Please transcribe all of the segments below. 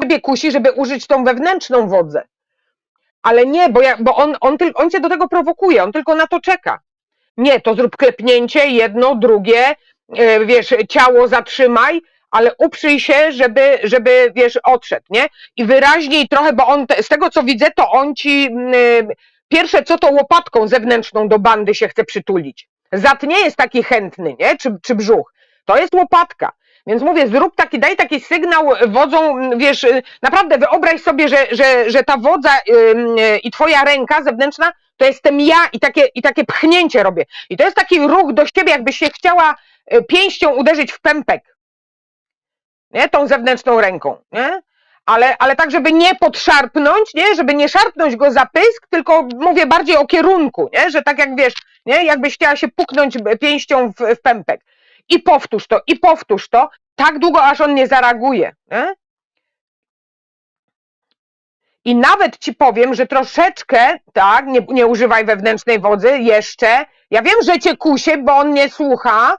ciebie kusi, żeby użyć tą wewnętrzną wodzę. Ale nie, bo, ja, bo on, on, on cię do tego prowokuje, on tylko na to czeka. Nie, to zrób klepnięcie, jedno, drugie, e, wiesz, ciało zatrzymaj, ale uprzyj się, żeby, żeby, wiesz, odszedł, nie? I wyraźniej trochę, bo on, te- z tego co widzę, to on ci e, pierwsze co to łopatką zewnętrzną do bandy się chce przytulić. Zad nie jest taki chętny, nie? Czy, czy brzuch. To jest łopatka. Więc mówię, zrób taki, daj taki sygnał wodzą, wiesz, y, naprawdę wyobraź sobie, że, że, że ta wodza ym, y, i twoja ręka zewnętrzna to jestem ja i takie, i takie pchnięcie robię. I to jest taki ruch do siebie, jakbyś się chciała y, pięścią uderzyć w pępek. Nie? Tą zewnętrzną ręką, nie? Ale, ale tak, żeby nie podszarpnąć, nie? Żeby nie szarpnąć go za pysk, tylko mówię bardziej o kierunku, nie? Że tak jak wiesz, nie? Jakbyś chciała się puknąć pięścią w, w pępek. I powtórz to, i powtórz to, tak długo, aż on nie zareaguje. Nie? I nawet ci powiem, że troszeczkę, tak, nie, nie używaj wewnętrznej wodzy, jeszcze. Ja wiem, że cię kusie, bo on nie słucha.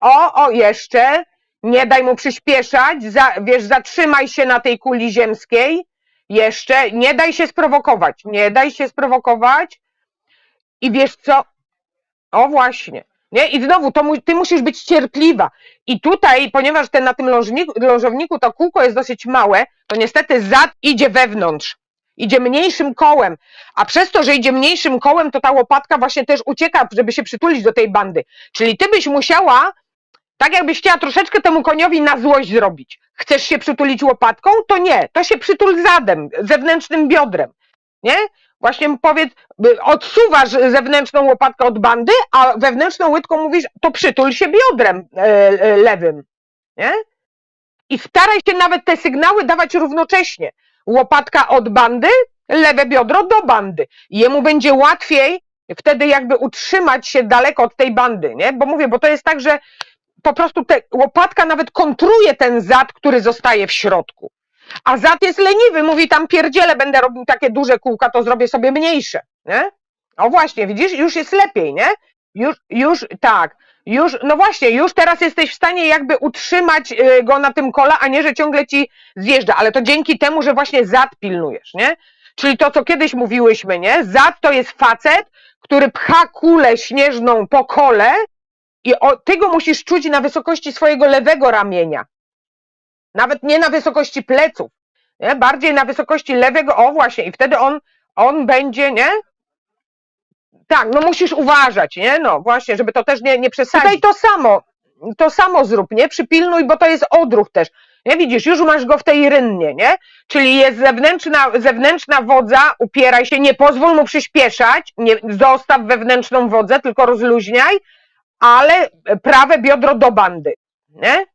O, o, jeszcze. Nie daj mu przyspieszać, za, wiesz, zatrzymaj się na tej kuli ziemskiej. Jeszcze, nie daj się sprowokować, nie daj się sprowokować. I wiesz co? O właśnie. Nie? I znowu, to mu, ty musisz być cierpliwa. I tutaj, ponieważ ten, na tym lążniku, lążowniku to kółko jest dosyć małe, to niestety zad idzie wewnątrz. Idzie mniejszym kołem. A przez to, że idzie mniejszym kołem, to ta łopatka właśnie też ucieka, żeby się przytulić do tej bandy. Czyli ty byś musiała, tak jakbyś chciała troszeczkę temu koniowi na złość zrobić. Chcesz się przytulić łopatką? To nie. To się przytul zadem, zewnętrznym biodrem. Nie? Właśnie powiedz, by- odsuwasz zewnętrzną łopatkę od bandy, a wewnętrzną łydką mówisz, to przytul się biodrem e, e, lewym. Nie? I staraj się nawet te sygnały dawać równocześnie. Łopatka od bandy, lewe biodro do bandy. Jemu będzie łatwiej wtedy jakby utrzymać się daleko od tej bandy, nie? Bo mówię, bo to jest tak, że po prostu te, łopatka nawet kontruje ten zad, który zostaje w środku. A zad jest leniwy, mówi tam pierdziele, będę robił takie duże kółka, to zrobię sobie mniejsze, nie? O właśnie, widzisz, już jest lepiej, nie? Już, już, tak, już, no właśnie, już teraz jesteś w stanie jakby utrzymać y, go na tym kole, a nie, że ciągle ci zjeżdża, ale to dzięki temu, że właśnie zad pilnujesz, nie? Czyli to, co kiedyś mówiłyśmy, nie? Zad to jest facet, który pcha kulę śnieżną po kole i o, ty go musisz czuć na wysokości swojego lewego ramienia. Nawet nie na wysokości pleców, nie? bardziej na wysokości lewego, o właśnie, i wtedy on, on będzie, nie? Tak, no musisz uważać, nie? No właśnie, żeby to też nie, nie przesadzić. Tutaj to samo, to samo zrób, nie? Przypilnuj, bo to jest odruch też. Nie widzisz, już masz go w tej rynnie, nie? Czyli jest zewnętrzna, zewnętrzna wodza, upieraj się, nie pozwól mu przyspieszać, nie, zostaw wewnętrzną wodzę, tylko rozluźniaj, ale prawe biodro do bandy, nie?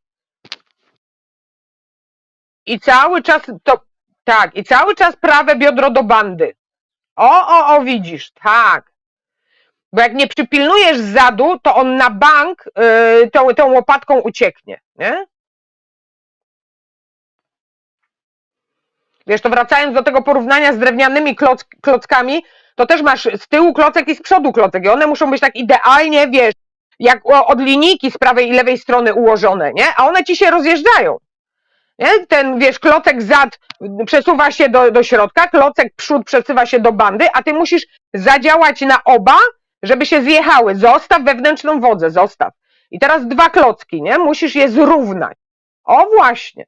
I cały czas to, tak, i cały czas prawe biodro do bandy. O, o, o, widzisz, tak. Bo jak nie przypilnujesz zadu, to on na bank yy, tą, tą łopatką ucieknie, nie? Wiesz, to wracając do tego porównania z drewnianymi kloc, klockami, to też masz z tyłu klocek i z przodu klocek i one muszą być tak idealnie, wiesz, jak od linijki z prawej i lewej strony ułożone, nie? A one ci się rozjeżdżają. Ten, wiesz, klocek zad przesuwa się do, do środka, klocek przód przesuwa się do bandy, a ty musisz zadziałać na oba, żeby się zjechały. Zostaw wewnętrzną wodzę, zostaw. I teraz dwa klocki, nie? Musisz je zrównać. O właśnie.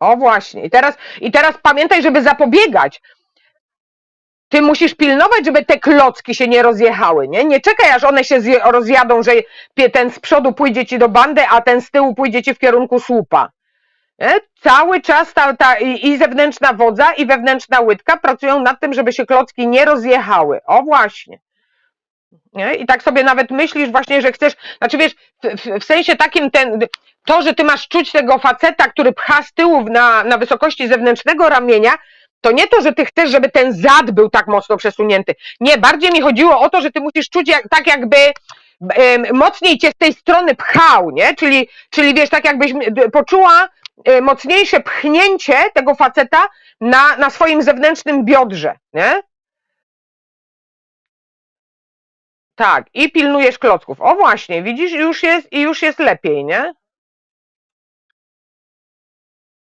O właśnie. I teraz, I teraz pamiętaj, żeby zapobiegać. Ty musisz pilnować, żeby te klocki się nie rozjechały, nie? Nie czekaj, aż one się rozjadą, że ten z przodu pójdzie ci do bandy, a ten z tyłu pójdzie ci w kierunku słupa. Nie? Cały czas ta, ta i, zewnętrzna wodza, i wewnętrzna łydka pracują nad tym, żeby się klocki nie rozjechały. O właśnie. Nie? I tak sobie nawet myślisz właśnie, że chcesz, znaczy wiesz, w, w sensie takim ten, to, że ty masz czuć tego faceta, który pcha z tyłu na, na wysokości zewnętrznego ramienia, to nie to, że ty chcesz, żeby ten zad był tak mocno przesunięty. Nie, bardziej mi chodziło o to, że ty musisz czuć jak, tak jakby mocniej cię z tej strony pchał, nie? Czyli, czyli wiesz, tak jakbyś poczuła e, mocniejsze pchnięcie tego faceta na, na swoim zewnętrznym biodrze, nie? Tak, i pilnujesz klocków. O właśnie, widzisz, już jest, i już jest lepiej, nie?